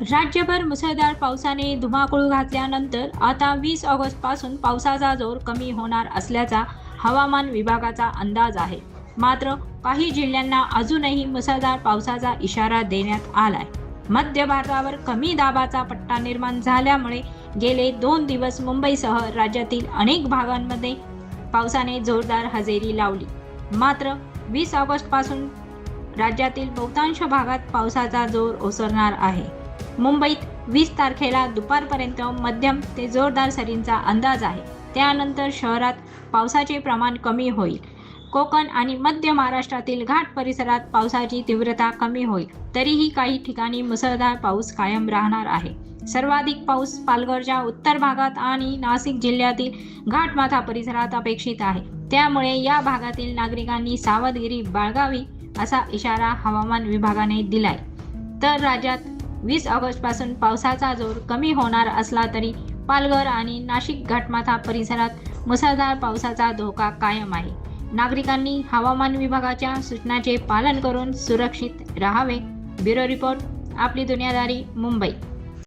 राज्यभर मुसळधार पावसाने धुमाकूळ घातल्यानंतर आता वीस ऑगस्टपासून पावसाचा जोर कमी होणार असल्याचा हवामान विभागाचा अंदाज आहे. मात्र काही जिल्ह्यांना अजूनही मुसळधार पावसाचा इशारा देण्यात आलाय. मध्य भारतावर कमी दाबाचा पट्टा निर्माण झाल्यामुळे गेले दोन दिवस मुंबईसह राज्यातील अनेक भागांमध्ये पावसाने जोरदार हजेरी लावली. मात्र वीस ऑगस्टपासून राज्यातील बहुतांश भागात पावसाचा जोर ओसरणार आहे. मुंबईत वीस तारखेला दुपारपर्यंत मध्यम ते जोरदार सरींचा अंदाज आहे. त्यानंतर शहरात पावसाचे प्रमाण कमी होईल. कोकण आणि मध्य महाराष्ट्रातील घाट परिसरात पावसाची तीव्रता कमी होईल. तरीही काही ठिकाणी मुसळधार पाऊस कायम राहणार आहे. सर्वाधिक पाऊस पालघरच्या उत्तर भागात आणि नाशिक जिल्ह्यातील घाटमाथा परिसरात अपेक्षित आहे. त्यामुळे या भागातील नागरिकांनी सावधगिरी बाळगावी असा इशारा हवामान विभागाने दिलाय. तर राज्यात वीस ऑगस्टपासून पावसाचा जोर कमी होणार असला तरी पालघर आणि नाशिक घाटमाथा परिसरात मुसळधार पावसाचा धोका कायम आहे. नागरिकांनी हवामान विभागाच्या सूचनाचे पालन करून सुरक्षित राहावे. ब्युरो रिपोर्ट आपली दुनियादारी मुंबई.